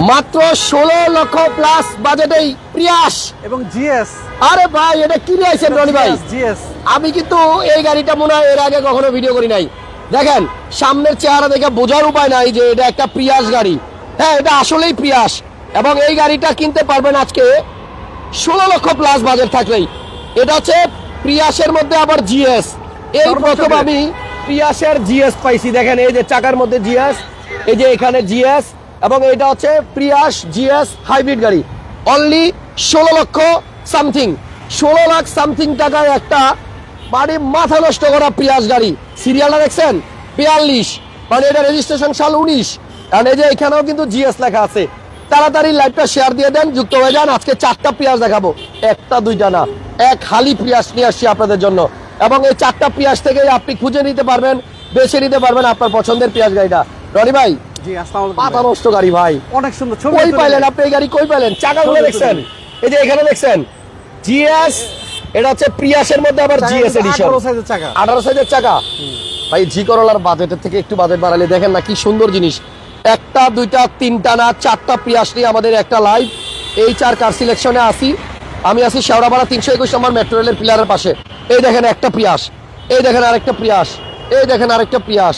মাত্র ষোলো লক্ষ প্লাস বাজেটেই প্রিয়াস। এবং জিএস। আরে ভাই এটা কি নিয়ে আইছেন রনি ভাই? জিএস আমি কিন্তু এই গাড়িটা মনে হয় এর আগে কখনো ভিডিও করি নাই। দেখেন সামনের চেহারা দেখে বোঝার উপায় নাই যে এটা একটা প্রিয়াস গাড়ি। হ্যাঁ এটা আসলেই প্রিয়াস। এবং এই গাড়িটা কিনতে পারবেন আজকে ষোলো লক্ষ প্লাস বাজেট থাকলেই। এটা হচ্ছে প্রিয়াসের মধ্যে আবার জিএস। এই প্রথম আমি প্রিয়াসের জিএস পাইছি। দেখেন এই যে চাকার মধ্যে জিএস এই যে এখানে জিএস এবং এটা হচ্ছে প্রিয়াস জিএস হাইব্রিড গাড়ি। অনলি ষোলো লক্ষ সামথিং ষোলো লাখ সামথিং টাকায় একটা মানে মাথা নষ্ট করা প্রিয়াস গাড়ি। সিরিয়ালটা দেখছেন? বিয়াল্লিশ। মানে এটা রেজিস্ট্রেশন সাল উনিশ। আর এই যে এখানেও কিন্তু জিএস লেখা আছে। তাড়াতাড়ি লাইভটা শেয়ার দিয়ে দেন, যুক্ত হয়ে যান। আজকে চারটা পিয়াস দেখাবো। একটা, দুইটা না। এক হালি পিয়াস নিয়ে আসছি আপনাদের জন্য। এবং এই চারটা পিয়াস থেকে আপনি খুঁজে নিতে পারবেন, বেছে নিতে পারবেন আপনার পছন্দের পিয়াস গাড়িটা। রনি ভাই জি আসসালামু আলাইকুম পাতা নষ্ট গাড়ি ভাই। অনেক সুন্দর ছবি কই পাইলেন আপনি এই গাড়ি? কই পাইলেন? চাকাগুলো দেখছেন। এই যে এখানে দেখছেন জিএস এটা হচ্ছে প্রিয়াসের মধ্যে আবার জিএস এডিশন 18 সাইজের চাকা। আঠারো সাইজের চাকা। ভাই জি করলার বাজেটের থেকে একটু বাজেট বাড়ালে দেখেন না কি সুন্দর জিনিস। একটা দুইটা তিনটা না চারটা পিয়াস নিয়ে আমাদের একটা লাইভ এই চার কার সিলেকশনে আসি। আমি আছি শেওড়াপাড়া তিনশো একুশ নম্বর মেট্রো রেলের পিলারের পাশে। এই দেখেন একটা পিয়াস এই দেখেন আরেকটা পিয়াস এই দেখেন আরেকটা পিয়াস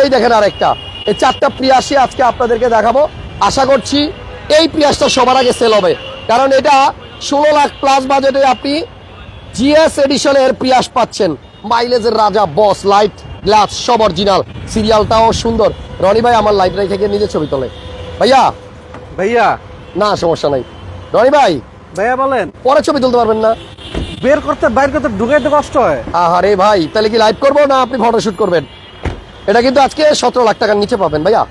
এই দেখেন আরেকটা। এই চারটা পিয়াসই আজকে আপনাদেরকে দেখাবো। আশা করছি এই পিয়াসটা সবার আগে সেল হবে। কারণ এটা ষোলো লাখ প্লাস বাজেটে আপনি জিএস এডিশনের পিয়াস পাচ্ছেন। মাইলেজের রাজা বস লাইট গ্লাস সব অরিজিনাল সিরিয়ালটাও সুন্দর। রনি ভাই আমার লাইট রেখে গিয়ে নিজে ছবি তোলে। ভাইয়া? ভাইয়া। না সমস্যা নাই। রনি ভাই? ভাইয়া বলেন। পরে ছবি তুলতে পারবেন না। বের করতে বাইর করতে ঢুকাইতে কষ্ট হয়। আহারে ভাই তাহলে কি লাইভ করব না আপনি ফটোশুট করবেন? এটা কিন্তু আজকে সতেরো লাখ টাকার নিচে পাবেন ভাইয়া।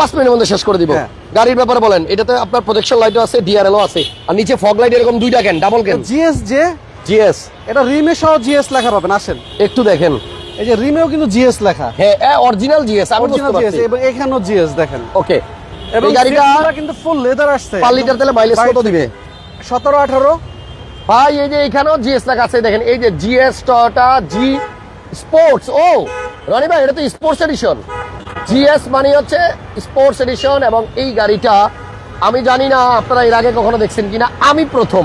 পাঁচ মিনিটের মধ্যে শেষ করে দিব। হ্যাঁ। গাড়ির ব্যাপারে বলেন এটাতে আপনার প্রজেকশন লাইটও আছে ডিআরএলও আছে। আর নিচে ফগ লাইট এরকম দুইটা কেন? ডাবল কেন? জিএস যে জিএস এটা রিমে সহ জিএস লেখা পাবেন আসেন। একটু দেখেন। এই যে রিমেও কিন্তু জিএস লেখা। হ্যাঁ অরিজিনাল জিএস আমি বুঝতে পারছি। এবং এখানেও জিএস দেখেন। ওকে। এবং গাড়িটা কিন্তু ফুল লেদার আসছে। পার লিটার তেলে মাইলেজ কত দিবে? সতেরো আঠারো। ভাই এই যে এখানেও জিএস লেখা আছে দেখেন। এই যে জিএস টয়োটা জি স্পোর্টস ও! রনি ভাই এটা তো স্পোর্টস এডিশন জিএস মানে হচ্ছে স্পোর্টস এডিশন এবং এই গাড়িটা আমি জানি না আপনারা এর আগে কখনো দেখছেন কিনা আমি প্রথম।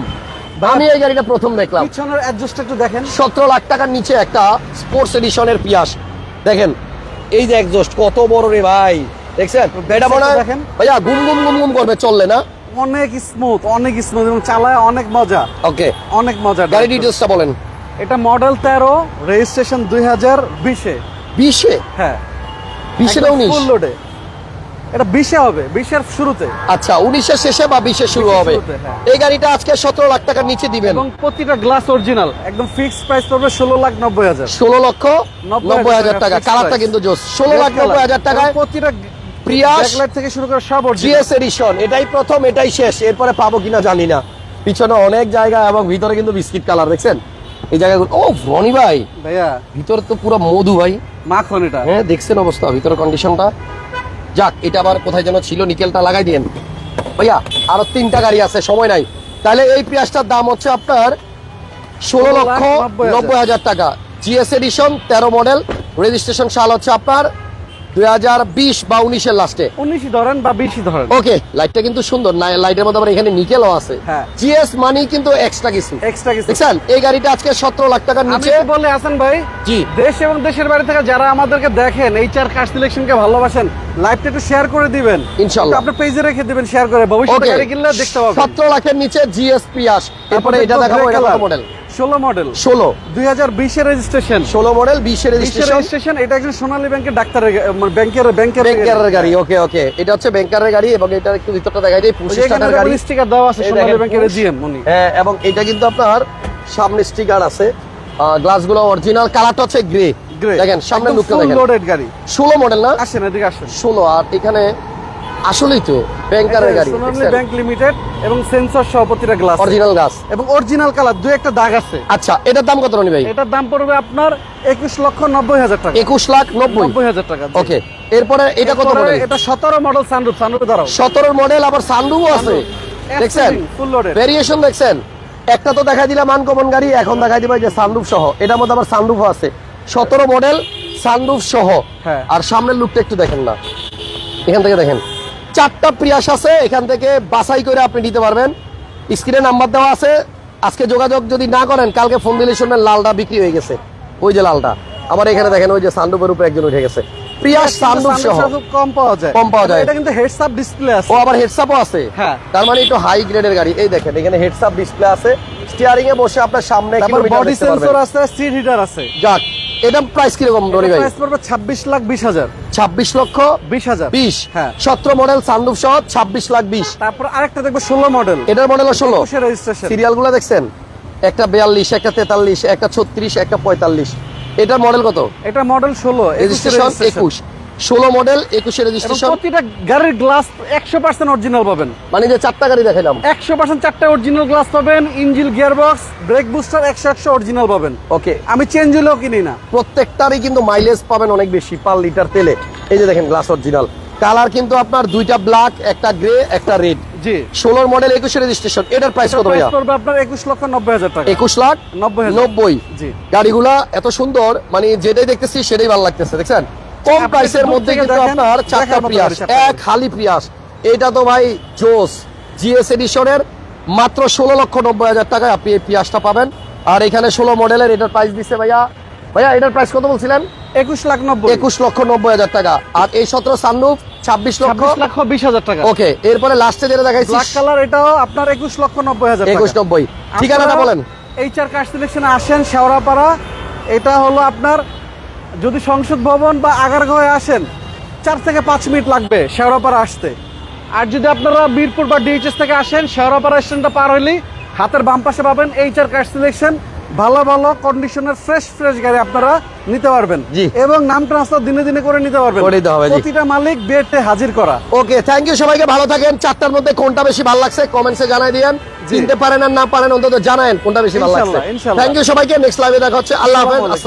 আমি এই গাড়িটা প্রথম দেখলাম। পিছনের অ্যাডজাস্ট একটু দেখেন। সতেরো লাখ টাকার নিচে একটা স্পোর্টস এডিশনের পিয়াস। দেখেন এই যে একজস্ট কত বড় রে ভাই। দেখছেন? এটা মনে হয় দেখেন। ভাইয়া গুম গুম গুম গুম করবে চললে না? অনেক স্মুথ অনেক স্মুথ এবং চালায় অনেক মজা। ওকে অনেক মজা গাড়ি ডিটেলসটা বলেন। এটা মডেল তেরো রেজিস্ট্রেশন দুই হাজার বিশে? হ্যাঁ। বিশে না উনিশ? ফুল লোডে এটা বিশে হবে বিশের শুরুতে। আচ্ছা উনিশের শেষে বা বিশে শুরু হবে? হ্যাঁ। এই গাড়িটা আজকে সতেরো লাখ টাকার নিচে দিবেন। এবং প্রতিটা গ্লাস অরিজিনাল একদম ফিক্সড প্রাইস পড়বে ষোলো লাখ নব্বই হাজার। ষোলো লক্ষ নব্বই হাজার টাকা। কালারটা কিন্তু জোস। ষোলো লাখ নব্বই হাজার টাকায় প্রতিটা প্রিয়াস থেকে শুরু করে সব জিএস এডিশন এটাই প্রথম এটাই শেষ। এরপরে পাবো কিনা জানি না। পিছনে অনেক জায়গা এবং ভিতরে কিন্তু বিস্কিট কালার দেখছেন? এই জায়গাগুলো ও রনি ভাই! ভাইয়া। ভিতরে তো পুরো মধু ভাই। মাখন এটা। হ্যাঁ দেখছেন অবস্থা ভিতরে কন্ডিশনটা যাক এটা আবার কোথায় যেন ছিল নিকেলটা লাগাই দিয়েন। ভাইয়া আরও তিনটা গাড়ি আছে সময় নাই। তাহলে এই পেঁয়াজটার দাম হচ্ছে আপনার ষোলো লক্ষ নব্বই হাজার। নব্বই হাজার টাকা। জিএস এডিশন তেরো মডেল রেজিস্ট্রেশন সাল হচ্ছে আপনার দুই হাজার বিশ বা উনিশের লাস্টে। উনিশই ধরেন বা বিশই ধরেন। ওকে লাইটটা কিন্তু সুন্দর। না লাইটের মধ্যে আবার এখানে নিকেলও আছে। হ্যাঁ। জিএস মানি কিন্তু এক্সট্রা কিছু। এক্সট্রা কিছু। দেখছেন? এই গাড়িটা আজকে সতেরো লাখ টাকার নিচে। বলে আছেন ভাই? জি। দেশ এবং দেশের বাইরে থেকে যারা আমাদেরকে দেখেন এই চার কার সিলেকশনকে ভালোবাসেন লাইভটা একটু শেয়ার করে দিবেন। ইনশাল্লাহ। একটু আপনার পেজে রেখে দিবেন শেয়ার করে। ভবিষ্যতে গাড়ি কিনলে দেখতে পাবেন। সতেরো লাখের নিচে জিএস পিয়াস এরপরে এটা দেখাবো এটা মডেল ষোলো মডেল। ষোলো। দুই হাজার বিশের রেজিস্ট্রেশন ষোলো মডেল বিশের রেজিস্ট্রেশন এটা একজন সোনালী ব্যাংকের ডাক্তারের মানে ব্যাংকের ব্যাংকের ব্যাংকারের গাড়ি। ওকে ওকে। এটা হচ্ছে ব্যাংকারের গাড়ি এবং এটা একটু ভিতরটা দেখাই দিই পঁচিশ টাকার গাড়ি। স্টিকার দেওয়া আছে সোনালী ব্যাংকের। জিএম উনি। হ্যাঁ এবং এটা কিন্তু আপনার সামনে স্টিকার আছে। গ্লাসগুলো অরিজিনাল কালারটা হচ্ছে গ্রে গ্রে দেখেন সামনে লুকটা দেখেন। লোডেড গাড়ি। ষোলো মডেল না? আসেন এদিকে আসেন। ষোলো আর এখানে আসলেই তো ব্যাংকারের গাড়ি সোনালী ব্যাংক লিমিটেড এবং সেন্সর সহ প্রতিটা গ্লাস অরিজিনাল গাছ এবং অরিজিনাল কালার দুই একটা দাগ আছে। আচ্ছা এটার দাম কত রনি ভাই? এটার দাম পড়বে আপনার একুশ লক্ষ নব্বই হাজার টাকা। একুশ লাখ নব্বই। নব্বই হাজার টাকা ওকে এরপরে এটা কত মডেল এটা সতেরো মডেল সানরুফ সানরুফ দাঁড়াও সতেরো মডেল আবার সানরুফও আছে। দেখছেন? ভেরিয়েশন দেখছেন? একটা তো দেখা দিলাম আনকমন গাড়ি এখন দেখাই দিবা যে সানরুফ সহ। এটার মধ্যে আবার সানরুফও আছে। সতেরো মডেল সানরুফ সহ। হ্যাঁ। আর সামনের লুকটা একটু দেখেন না। এখান থেকে দেখেন। চারটা প্রিয়াস আছে এখান থেকে বাছাই করে আপনি নিতে পারবেন। স্ক্রিনে নাম্বার দেওয়া আছে। আজকে যোগাযোগ যদি না করেন কালকে ফোন দিলে শুনবেন লালটা বিক্রি হয়ে গেছে। ওই যে লালটা। আবার এখানে দেখেন ওই যে সান্ডুপের উপরে একজন উঠে গেছে। প্রিয়াস সান্ডুপ সহ। কম পাওয়া যায়। কম পাওয়া যায়। এটা কিন্তু হেডস আপ ডিসপ্লে আছে। ও আবার হেডসআপও আছে? হ্যাঁ। তার মানে একটু হাই গ্রেডের গাড়ি। এই দেখেন এখানে ডিসপ্লে আছে। স্টিয়ারিং এ বসে আপনার সামনে বডি সেন্সর আছে সিট হিটার আছে। যাক এটা প্রাইস কীরকম রনি ভাই? প্রাইস পড়বে 26 লাখ 20 হাজার। ছাব্বিশ লক্ষ 20 হাজার। বিশ। হ্যাঁ। সতেরো মডেল সানরুফ সহ ছাব্বিশ লাখ বিশ। তারপর আরেকটা দেখব 16 মডেল এটার মডেল ষোলো। রেজিস্ট্রেশন সিরিয়ালগুলো দেখছেন? একটা বিয়াল্লিশ একটা তেতাল্লিশ একটা ছত্রিশ একটা পঁয়তাল্লিশ। এটার মডেল কত? এটা মডেল 16 রেজিস্ট্রেশন একুশ। ষোলো মডেল একুশে রেজিস্ট্রেশন প্রতিটা গাড়ির গ্লাস 100% অরিজিনাল পাবেন। মানে যে চারটা গাড়ি দেখাইলাম। 100% চারটা অরিজিনাল গ্লাস পাবেন engine gear box brake booster 100 100 original পাবেন। ওকে আমি চেঞ্জ হলেও কিনি না। প্রত্যেকটারই কিন্তু মাইলেজ পাবেন অনেক বেশি পার লিটার তেলে। এই যে দেখেন গ্লাস অরিজিনাল কালার কিন্তু আপনার দুইটা ব্ল্যাক একটা গ্রে একটা রেড জি। ষোলোর মডেল একুশে রেজিস্ট্রেশন এটার প্রাইস কত ভাইয়া? পড়বে আপনার 21 লক্ষ 90 হাজার টাকা। একুশ লাখ নব্বই। নব্বই। জি। গাড়িগুলা এত সুন্দর মানে যেটাই দেখতেছি সেটাই ভালো লাগতেছে দেখছেন? কম প্রাইসের মধ্যে কিন্তু আপনার চারটা চারটা এক খালি প্রিয়াস এটা তো ভাই জোস। জিএস এডিশনের মাত্র ষোলো লক্ষ নব্বই হাজার টাকায় আপনি এই প্রিয়াসটা পাবেন। আর এখানে ষোলো মডেলের এটার প্রাইস দিচ্ছে ভাইয়া। ভাইয়া এটার প্রাইস কত বলছিলেন? 21 লাখ 90 একুশ লক্ষ নব্বই হাজার টাকা। আর এই সতেরো ছাব্বিশ লক্ষ। লক্ষ 20 হাজার টাকা। ওকে এরপরে লাস্টে যেটা দেখাইছি। কালার এটাও আপনার 21 লক্ষ 90 হাজার একুশ নব্বই। ঠিকানাটা বলেন। এইচআর কার সিলেকশনে আসেন শেওড়াপাড়া। এটা হলো আপনার যদি সংসদ ভবন বা আগারগাঁওয়ে আসেন চার থেকে পাঁচ মিনিট লাগবে শেওড়াপাড়া আসতে আর যদি আপনারা বীরপুর বা ডিএইচএস থেকে আসেন শেওড়াপাড়া স্টেশনটা পার হইলেই হাতের বাম পাশে পাবেন এইচআর কার সিলেকশন ভালো ভালো কন্ডিশনের ফ্রেশ ফ্রেশ গাড়ি আপনারা নিতে পারবেন জি। এবং নাম ট্রান্সফার দিনে দিনে করে নিতে পারবেন করে দিতে হবে। প্রতিটা মালিক বেডে হাজির করা ওকে থ্যাংক ইউ সবাইকে ভালো থাকেন চারটার মধ্যে কোনটা বেশি ভালো লাগছে কমেন্টসে জানাই দিয়েন। চিনতে পারেন আর না পারেন অন্তত জানায়েন কোনটা বেশি ভালো লাগছে। থ্যাংক ইউ সবাইকে নেক্সট লাইভে দেখা হচ্ছে আল্লাহ হাফেজ।